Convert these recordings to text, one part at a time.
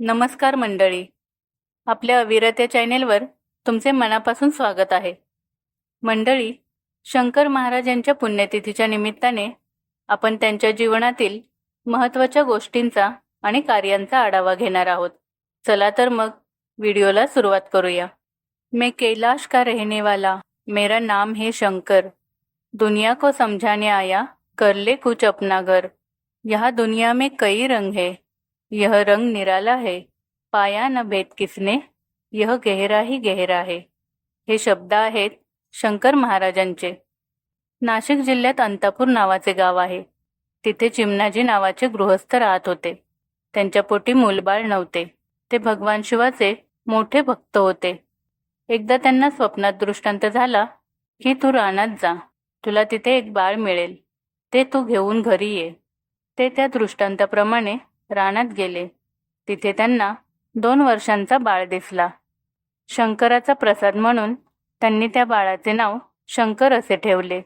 नमस्कार मंडळी. आपल्या अविरत या चॅनेलवर तुमचे मनापासून स्वागत आहे. मंडळी शंकर महाराज यांच्या पुण्यतिथीच्या निमित्ताने आपण त्यांच्या जीवनातील महत्त्वाच्या गोष्टींचा आणि कार्यांचा आढावा घेणार आहोत. चला तर मग व्हिडिओला सुरुवात करूया. मैं कैलाश का रहने वाला मेरा नाम है शंकर. दुनिया को समझाने आया कर ले कुछ अपना घर. यहाँ दुनिया में कई रंग है। यह रंग निराला है पाया न भेद किसने यह गहरा ही गहरा है. हे शब्द आहेत शंकर महाराजांचे. नाशिक जिल्ह्यात अंतापूर नावाचे गाव आहे. तिथे चिमणाजी नावाचे गृहस्थ राहत होते. त्यांच्या पोटी मूलबाळ नव्हते. ते भगवान शिवाचे मोठे भक्त होते. एकदा त्यांना स्वप्नात दृष्टांत झाला की तू रानात जा. तुला तिथे एक बाळ मिळेल. ते तू घेऊन घरी ये. ते त्या दृष्टांताप्रमाणे रानात गेले. तिथे त्यांना दोन वर्षांचा बाळ दिसला. शंकराचा प्रसाद म्हणून त्यांनी त्या बाळाचे नाव शंकर असे ठेवले.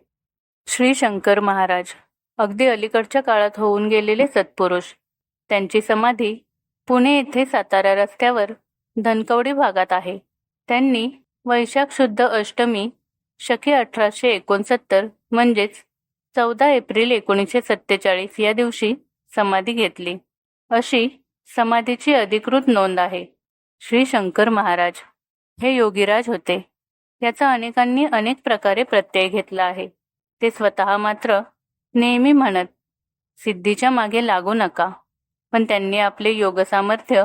श्री शंकर महाराज. अगदी अलीकडच्या काळात होऊन गेलेले सत्पुरुष. त्यांची समाधी पुणे येथे सातारा रस्त्यावर धनकवडी भागात आहे. त्यांनी वैशाख शुद्ध अष्टमी शके अठराशे एकोणसत्तर म्हणजेच चौदा एप्रिल एकोणीसशे सत्तेचाळीस या दिवशी समाधी घेतली. अशी समाधीची अधिकृत नोंद आहे. श्री शंकर महाराज. हे योगीराज होते. याचा अनेकांनी अनेक प्रकारे प्रत्यय घेतला आहे. ते स्वतः मात्र नेहमी म्हणत सिद्धीच्या मागे लागू नका. पण त्यांनी आपले योग सामर्थ्य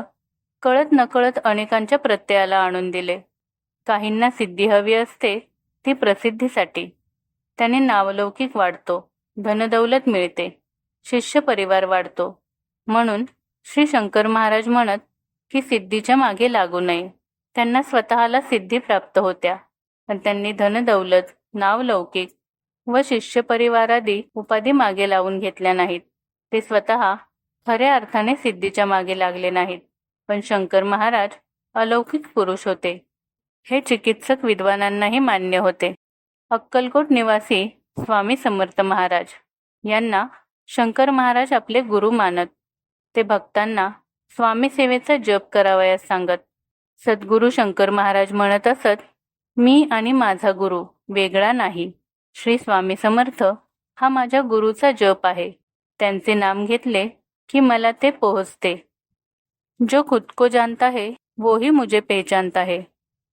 कळत नकळत अनेकांच्या प्रत्ययाला आणून दिले. काहींना सिद्धी हवी असते ती प्रसिद्धीसाठी. त्याने नावलौकिक वाढतो धनदौलत मिळते शिष्य परिवार वाढतो. म्हणून श्री शंकर महाराज म्हणत की सिद्धीच्या मागे लागू नये. त्यांना स्वतःला सिद्धी प्राप्त होत्या. पण त्यांनी धनदौलत नावलौकिक व शिष्य परिवारादी उपाधी मागे लावून घेतल्या नाहीत. ते स्वतः खऱ्या अर्थाने सिद्धीच्या मागे लागले नाहीत. पण शंकर महाराज अलौकिक पुरुष होते. हे चिकित्सक विद्वानांनाही मान्य होते. अक्कलकोट निवासी स्वामी समर्थ महाराज यांना शंकर महाराज आपले गुरु मानत ते भक्तांना स्वामी सेवेचा जप करावयास सांगत सद्गुरू शंकर महाराज म्हणत असत मी आणि माझा गुरु वेगळा नाही. श्री स्वामी समर्थ हा माझ्या गुरुचा जप आहे. त्यांचे नाम घेतले की मला ते पोहोचते. जो खुद को जानता है वो ही मुझे पहचानता है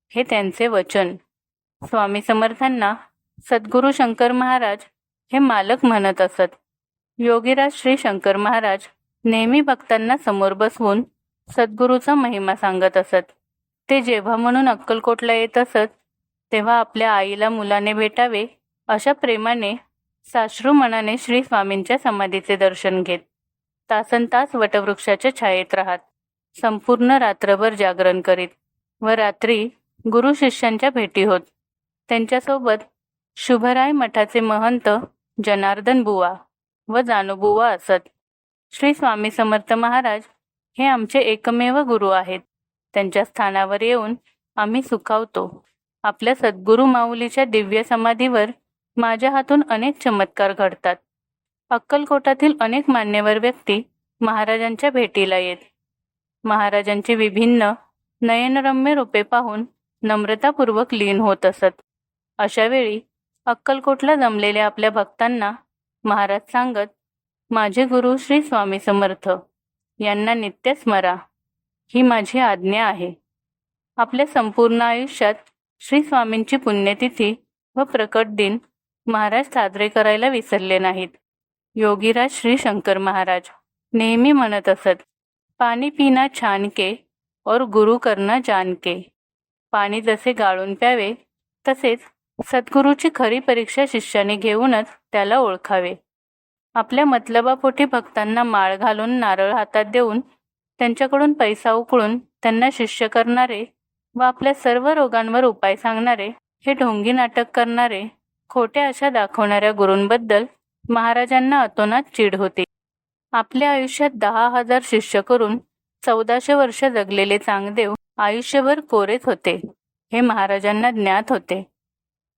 हे त्यांचे वचन. स्वामी समर्थांना सद्गुरू शंकर महाराज हे मालक म्हणत असत. योगीराज श्री शंकर महाराज नेहमी भक्तांना समोर बसवून सद्गुरूचा महिमा सांगत असत. ते जेव्हा म्हणून अक्कलकोटला येत असत तेव्हा आपल्या आईला मुलाने भेटावे अशा प्रेमाने साश्रू मनाने श्री स्वामींच्या समाधीचे दर्शन घेत. तासन तास वटवृक्षाच्या छायेत राहत. संपूर्ण रात्रभर जागरण करीत व रात्री गुरु शिष्यांच्या भेटी होत. त्यांच्यासोबत शुभराय मठाचे महंत जनार्दन बुवा व जानोबुवा असत. श्री स्वामी समर्थ महाराज हे आमचे एकमेव गुरु आहेत. त्यांच्या स्थानावर येऊन आम्ही सुखावतो. आपल्या सद्गुरू माऊलीच्या दिव्य समाधीवर माझ्या हातून अनेक चमत्कार घडतात. अक्कलकोटातील अनेक मान्यवर व्यक्ती महाराजांच्या भेटीला येत. महाराजांची विभिन्न नयनरम्य रूपे पाहून नम्रतापूर्वक लीन होत असत. अशावेळी अक्कलकोटला जमलेल्या आपल्या भक्तांना महाराज सांगत माझे गुरु श्री स्वामी समर्थ यांना नित्य स्मरा. ही माझी आज्ञा आहे. आपल्या संपूर्ण आयुष्यात श्री स्वामींची पुण्यतिथी व प्रकट दिन महाराज साजरे करायला विसरले नाहीत. योगीराज श्री शंकर महाराज नेहमी म्हणत असत पाणी पिना छान के और गुरु करना जान के पाणी जसे गाळून प्यावे तसेच सद्गुरूची खरी परीक्षा शिष्याने घेऊनच त्याला ओळखावे. आपल्या मतलबापोटी भक्तांना माळ घालून नारळ हातात देऊन त्यांच्याकडून पैसा उकळून त्यांना शिष्य करणारे व आपल्या सर्व रोगांवर उपाय सांगणारे हे ढोंगी नाटक करणारे खोट्या आशा दाखवणाऱ्या गुरूंबद्दल महाराजांना अतोनात चीड होती. आपल्या आयुष्यात दहा हजार शिष्य करून चौदाशे वर्ष जगलेले चांगदेव आयुष्यभर कोरेच होते हे महाराजांना ज्ञात होते.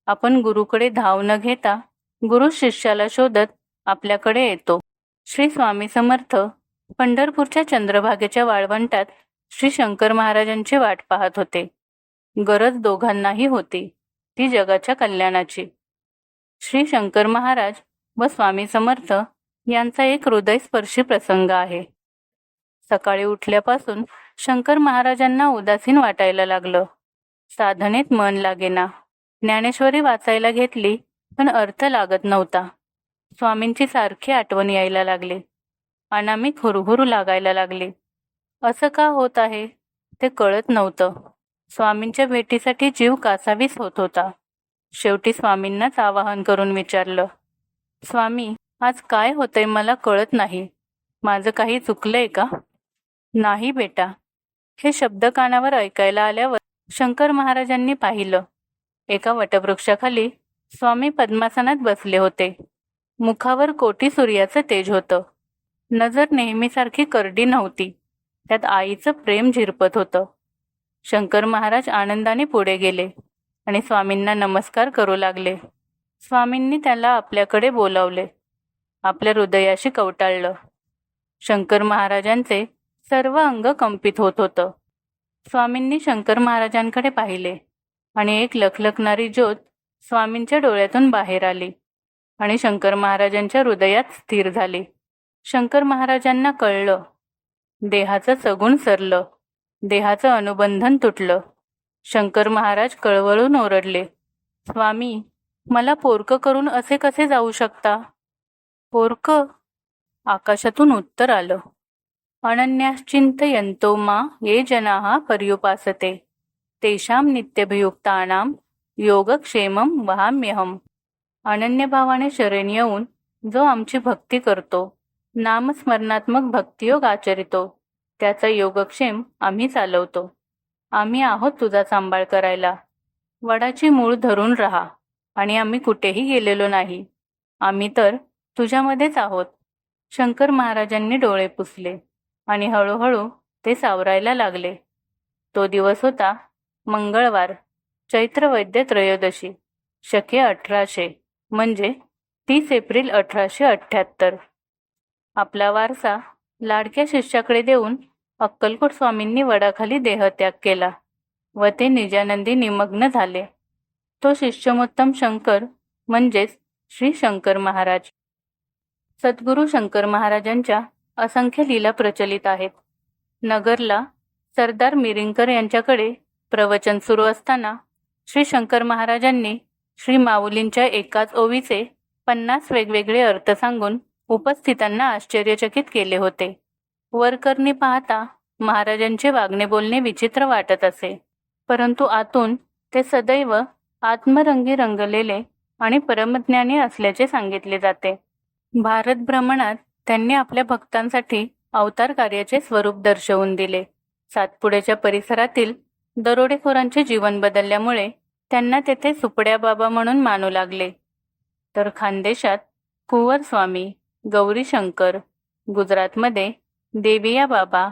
आपण गुरुकडे धाव न घेता गुरु शिष्याला शोधत आपल्याकडे येतो. श्री स्वामी समर्थ पंढरपूरच्या चंद्रभागेच्या वाळवंटात श्री शंकर महाराजांची वाट पाहत होते. गरज दोघांनाही होती ती जगाच्या कल्याणाची. श्री शंकर महाराज व स्वामी समर्थ यांचा एक हृदयस्पर्शी प्रसंग आहे. सकाळी उठल्यापासून शंकर महाराजांना उदासीन वाटायला लागलं. साधनेत मन लागेना. ज्ञानेश्वरी वाचायला घेतली पण अर्थ लागत नव्हता. स्वामींची सारखी आठवण यायला लागली. अनामिक हुरहुरू लागायला लागली. असं का होत आहे? ते कळत नव्हतं. स्वामींच्या भेटीसाठी जीव कासावीस होत होता. शेवटी स्वामींनाच आवाहन करून विचारलं. स्वामी आज काय होतंय मला कळत नाही. माझं काही चुकलंय का? नाही बेटा. हे शब्द कानावर ऐकायला आल्यावर शंकर महाराजांनी पाहिलं. एका वटवृक्षाखाली स्वामी पद्मासनात बसले होते. मुखावर कोटी सूर्याचं तेज होतं. नजर नेहमीसारखी करडी नव्हती. त्यात आईचं प्रेम झिरपत होतं. शंकर महाराज आनंदाने पुढे गेले आणि स्वामींना नमस्कार करू लागले. स्वामींनी त्याला आपल्याकडे बोलावले. आपल्या हृदयाशी कवटाळलं. शंकर महाराजांचे सर्व अंग कंपित होत होतं. स्वामींनी शंकर महाराजांकडे पाहिले आणि एक लखलखणारी ज्योत स्वामींच्या डोळ्यातून बाहेर आली. आणि शंकर महाराजांच्या हृदयात स्थिर झाले. शंकर महाराजांना कळलं. देहाचं सगुण सरलं. देहाचं अनुबंधन तुटलं. शंकर महाराज कळवळून ओरडले. स्वामी मला पोरक करून असे कसे जाऊ शकता? पोरक? आकाशातून उत्तर आलं. अनन्याश्चिंतयन्तो मा ये जनाः पर्युपासते. तेषां नित्यभियुक्तानां योगक्षेमं वहाम्यहम. अनन्यभावाने शरण येऊन जो आमची भक्ती करतो नामस्मरणात्मक भक्तियोग आचरितो त्याचा योगक्षेम आम्ही चालवतो. आम्ही आहोत तुझा सांभाळ करायला. वडाची मूळ धरून राहा आणि आम्ही कुठेही गेलेलो नाही. आम्ही तर तुझ्यामध्येच आहोत. शंकर महाराजांनी डोळे पुसले आणि हळूहळू ते सावरायला लागले. तो दिवस होता मंगळवार चैत्र वैद्य त्रयोदशी शके अठराशे. म्हणजे तीस एप्रिल अठराशे अठ्ठ्याहत्तर. आपला वारसा लाडक्या शिष्याकडे देऊन अक्कलकोट स्वामींनी वडाखाली देहत्याग केला व ते निजानंदी निमग्न झाले. तो शिष्यमोत्तम शंकर म्हणजेच श्री शंकर महाराज. सद्गुरू शंकर महाराजांच्या असंख्य लीला प्रचलित आहेत. नगरला सरदार मिरिंकर यांच्याकडे प्रवचन सुरू असताना श्री शंकर महाराजांनी श्री माऊलींच्या एकाच ओवीचे पन्नास वेगवेगळे अर्थ सांगून उपस्थितांना आश्चर्यचकित केले होते. वरकरणी पाहता महाराजांचे वागणे बोलणे विचित्र वाटत असे. परंतु आतून ते सदैव आत्मरंगी रंगलेले आणि परमज्ञानी असल्याचे सांगितले जाते. भारत भ्रमणात त्यांनी आपल्या भक्तांसाठी अवतार कार्याचे स्वरूप दर्शवून दिले. सातपुड्याच्या परिसरातील दरोडेखोरांचे जीवन बदलल्यामुळे त्यांना तेथे सुपड्या बाबा म्हणून मानू लागले. तर खानदेशात कुंवर स्वामी गौरी शंकर गुजरातमध्ये देविया बाबा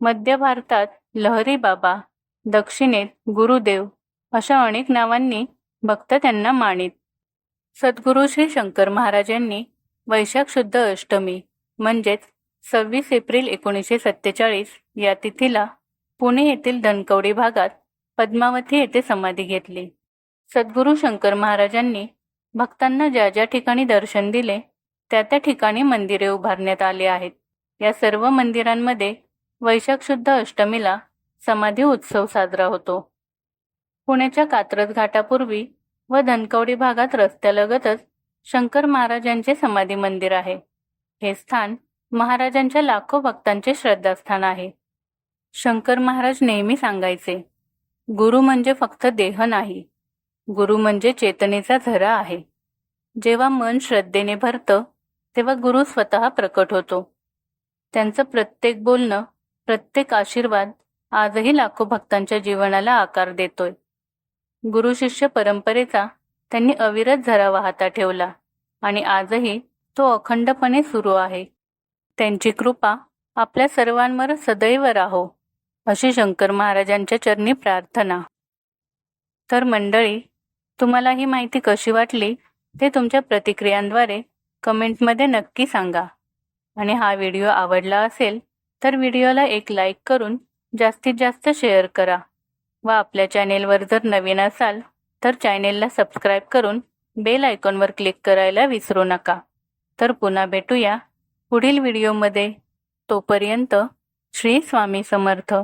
मध्य भारतात लहरी बाबा दक्षिणेत गुरुदेव अशा अनेक नावांनी भक्त त्यांना मानित. सद्गुरू श्री शंकर महाराजांनी वैशाख शुद्ध अष्टमी म्हणजेच सव्वीस एप्रिल एकोणीसशे सत्तेचाळीस या तिथीला पुणे येथील धनकवडी भागात पद्मावती येथे समाधी घेतली. सद्गुरू शंकर महाराजांनी भक्तांना ज्या ज्या ठिकाणी दर्शन दिले त्या त्या ठिकाणी मंदिरे उभारण्यात आली आहेत. या सर्व मंदिरांमध्ये वैशाख शुद्ध अष्टमीला समाधी उत्सव साजरा होतो. पुण्याच्या कात्रज घाटापूर्वी व धनकवडी भागात रस्त्यालगतच शंकर महाराजांचे समाधी मंदिर आहे. हे स्थान महाराजांच्या लाखो भक्तांचे श्रद्धास्थान आहे. शंकर महाराज नेहमी सांगायचे गुरु म्हणजे फक्त देह नाही गुरु म्हणजे चेतनेचा झरा आहे. जेव्हा मन श्रद्धेने भरतं तेव्हा गुरु स्वतः प्रकट होतो. त्यांचं प्रत्येक बोलणं प्रत्येक आशीर्वाद आजही लाखो भक्तांच्या जीवनाला आकार देतोय. गुरु शिष्य परंपरेचा त्यांनी अविरत झरा वाहता ठेवला आणि आजही तो अखंडपणे सुरू आहे. त्यांची कृपा आपल्या सर्वांवर सदैव राहो अशी शंकर महाराजांच्या चरणी प्रार्थना. तर मंडळी तुम्हाला ही माहिती कशी वाटली ते तुमच्या प्रतिक्रियांद्वारे कमेंटमध्ये नक्की सांगा. आणि हा व्हिडिओ आवडला असेल तर व्हिडिओला एक लाईक करून जास्तीत जास्त शेअर करा. व आपल्या चॅनेलवर जर नवीन असाल तर चॅनेलला सबस्क्राईब करून बेल आयकॉनवर क्लिक करायला विसरू नका. तर पुन्हा भेटूया पुढील व्हिडिओमध्ये. तोपर्यंत श्री स्वामी समर्थ.